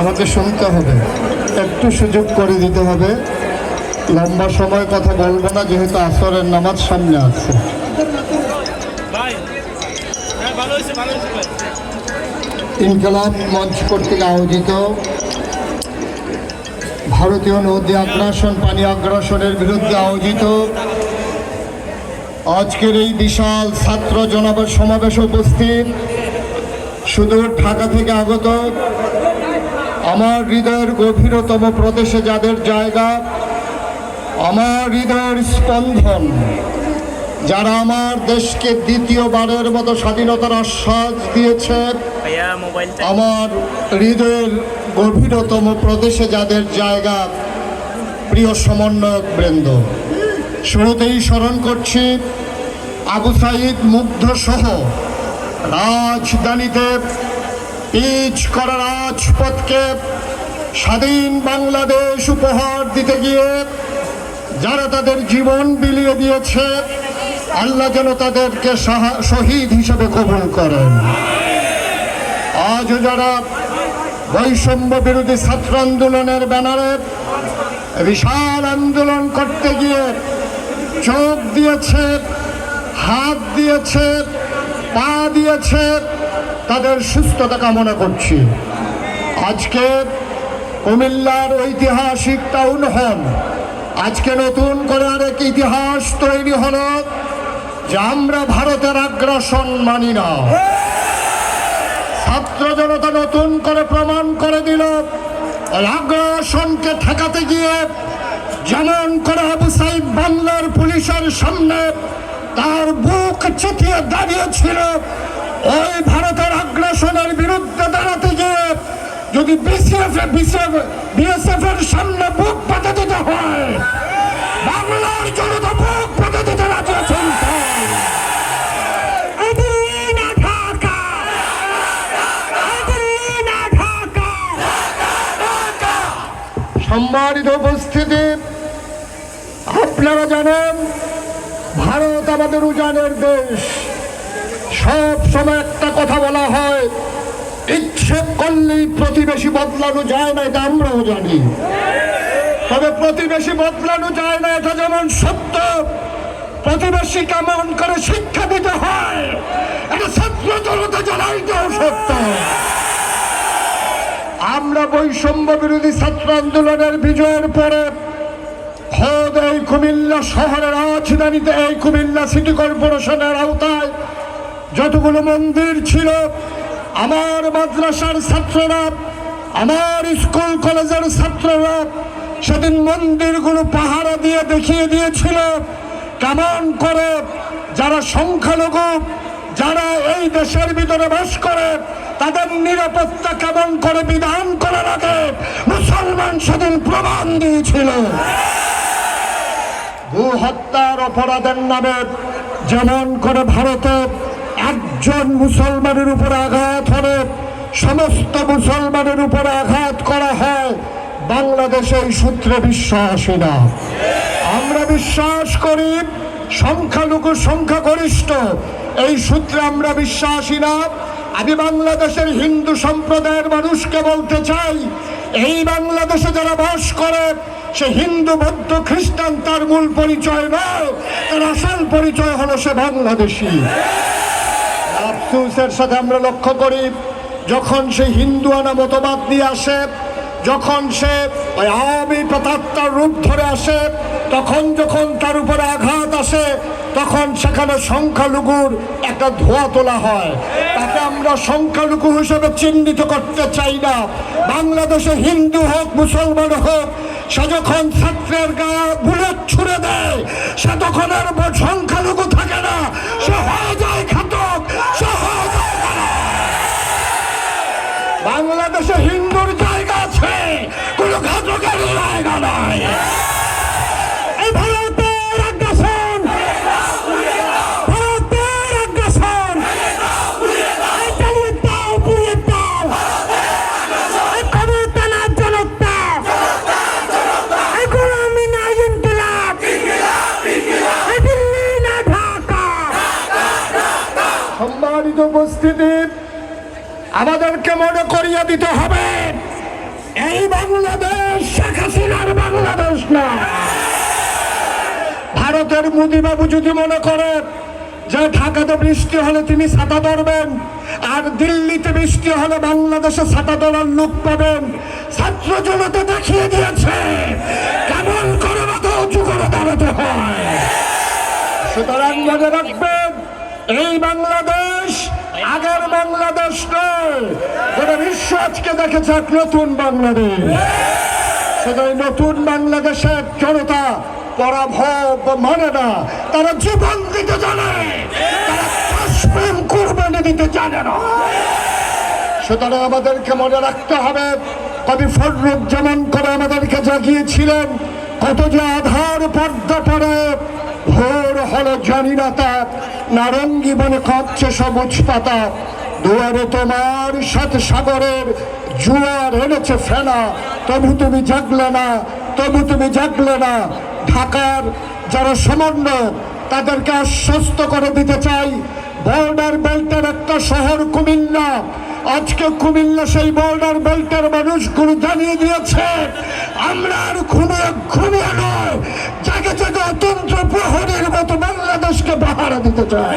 আমাকে শুনতে হবে। একটু সুযোগ করে দিতে হবে। লম্বা সময় কথা বলব না যেহেতু আসরের নামাজ সামনে আছে। হ্যাঁ ইনকলাব মঞ্চ কর্তৃক আয়োজিত ভারতীয় নদী আগ্রাসন পানি আগ্রাসনের বিরুদ্ধে আয়োজিত আজকের এই বিশাল ছাত্র জনতার সমাবেশ উপস্থিত। সুদূর ঢাকা থেকে আগত আমার হৃদয়ের গভীরতম প্রদেশে যাদের জায়গা আমার হৃদয়ের স্পন্দন যারা আমার দেশকে দ্বিতীয়বারের মতো স্বাধীনতার আশ্বাস দিয়েছে আমার হৃদয়ের গভীরতম প্রদেশে যাদের জায়গা প্রিয় সমন্বয়ক বৃন্দ শুরুতেই স্মরণ করছি আবু সাইদ মুগ্ধ সহ রাজধানীতে পিচ করা রাজপথকে স্বাধীন বাংলাদেশ উপহার দিতে গিয়ে যারা তাদের জীবন বিলিয়ে দিয়েছে, আল্লাহ যেন তাদেরকে শহীদ হিসেবে কবুল করেন। আজও যারা বৈষম্য বিরোধী ছাত্র আন্দোলনের ব্যানারে বিশাল আন্দোলন করতে গিয়ে চোখ দিয়েছে হাত দিয়েছে, পা দিয়েছে, তাদের সুস্থতা কামনা করছি। আজকে কুমিল্লার ঐতিহাসিক টাউন হল। আজকে নতুন করে আরেক ইতিহাস তৈরি হলো, যে আমরা ভারতের আগ্রাসন মানি না। ছাত্র জনতা নতুন করে প্রমাণ করে দিল আগ্রাসনকে ঠেকাতে গিয়ে যেমন করে আবু সাইদ বাংলার পুলিশের সামনে তার বুক চিতিয়ে দাঁড়িয়েছিল। ওই ভারতের আগ্রাসনের বিরুদ্ধে দাঁড়াতে গিয়ে যদি বিএসএফ এর সামনে বুক পাতে দিতে হয়, বাংলার জনতা বুক পাতে দিতে রাজি আছেন সম্মানিত উপস্থিতি, আপনারা জানেন, ভারত আমাদের উজানের দেশ। সব সময় একটা কথা বলা হয়, ইচ্ছে করলেই প্রতিবেশী বদলানো যায় না, এটা আমরাও জানি। তবে প্রতিবেশী বদলানো যায় না, এটা যেমন সত্য, প্রতিবেশী কেমন করে শিক্ষা দিতে হয়, এটা ছাত্র জনতা জানাইতেও সত্য। আমরা বৈষম্য বিরোধী ছাত্র আন্দোলনের বিজয়ের পরে খোদ এই কুমিল্লা শহরের রাজধানীতে এই কুমিল্লা সিটি কর্পোরেশনের আওতায় যতগুলো মন্দির ছিল, আমার মাদ্রাসার ছাত্ররা, আমার স্কুল কলেজের ছাত্ররা সেদিন মন্দিরগুলো পাহারা দিয়ে দেখিয়ে দিয়েছিল। কেমন করে যারা সংখ্যালঘু, যারা এই দেশের ভিতরে বাস করে, তাদের নিরাপত্তা কেমন করে বিধান করে রাখে মুসলমান সেদিন প্রমাণ দিয়েছিল। হত্যার অপরাধের নামে যেমন করে ভারতে একজন মুসলমানের উপরে আঘাত হলে সমস্ত মুসলমানের উপরে আঘাত করা হয়, বাংলাদেশে এই সূত্রে বিশ্বাসী না। আমরা বিশ্বাস করি, সংখ্যালঘু সংখ্যাগরিষ্ঠ, এই সূত্রে আমরা বিশ্বাসী না। আমি বাংলাদেশের হিন্দু সম্প্রদায়ের মানুষকে বলতে চাই এই বাংলাদেশে যারা বাস করে, সে হিন্দু, বৌদ্ধ, খ্রিস্টান, তার মূল পরিচয় নয়। তার আসল পরিচয় হলো সে বাংলাদেশী। আফসুসের সাথে আমরা লক্ষ্য করি, যখন সে হিন্দু আনা মতবাদ নিয়ে আসে, যখন সে ওই আওয়ামী প্রতাত্মার রূপ ধরে আসে, তখন যখন তার উপরে আঘাত আসে তখন সেখানে সংখ্যালঘুর একটা ধোয়া তোলা হয়। তাকে আমরা সংখ্যালঘু হিসেবে চিহ্নিত করতে চাই না। বাংলাদেশে হিন্দু হোক, মুসলমান হোক, সে যখন ছাত্রের গা বুলেট ছুড়ে দেয়, সে তখন আর সংখ্যালঘু থাকে না। উপস্থিত আমাদেরকে মনে করিয়ে দিতে হবে। এই বাংলাদেশ, শেখ হাসিনার বাংলাদেশ না ভারতের মোদীবাবু যদি মনে করে যে ঢাকাতে বৃষ্টি হলে তিনি ছাতা ধরবেন, আর দিল্লিতে বৃষ্টি হলে বাংলাদেশে ছাতা ধরার লোক পাবেন, ছাত্র জনতা দেখিয়ে দিয়েছে, কেমন করে মাথা উঁচু করে দাঁড়াতে হয়। সুতরাং মনে রাখবেন, এই বাংলাদেশ আগের বাংলাদেশ নয়। বিশ্ব আজকে দেখেছে এক নতুন বাংলাদেশ। সেটাই নতুন বাংলাদেশের জনতা পরাভব মানে না, তারা জীবন দিতে জানে, তারা কাশ্মীর কোরবানি দিতে জানে না। সুতরাং আমাদেরকে মনে রাখতে হবে, কবি ফররুখ যেমন করে আমাদেরকে জাগিয়েছিলেন, কত যে আধার পর্দা পরে ভোর হলো জানি না নারঙ্গি বনে কাঁপছে সবুজ পাতা। দুয়ারে তোমার সাত সাগরের জুয়ার এনেছে ফেনা। তবু তুমি জাগলে না, তবু তুমি জাগলে না। ঢাকার যারা সমন্বয় তাদেরকে আশ্বস্ত করে দিতে চাই। বর্ডার বেল্টের একটা শহর কুমিল্লা। আজকে কুমিল্লা সেই বর্ডার বেল্টের মানুষগুলো জানিয়ে দিয়েছে, আমরা আর ঘুমিয়ে ঘুমিয়ে নয়, জাগে জাগে অতন্ত্র প্রহরের মতো বাংলাদেশকে বাহারা দিতে চাই।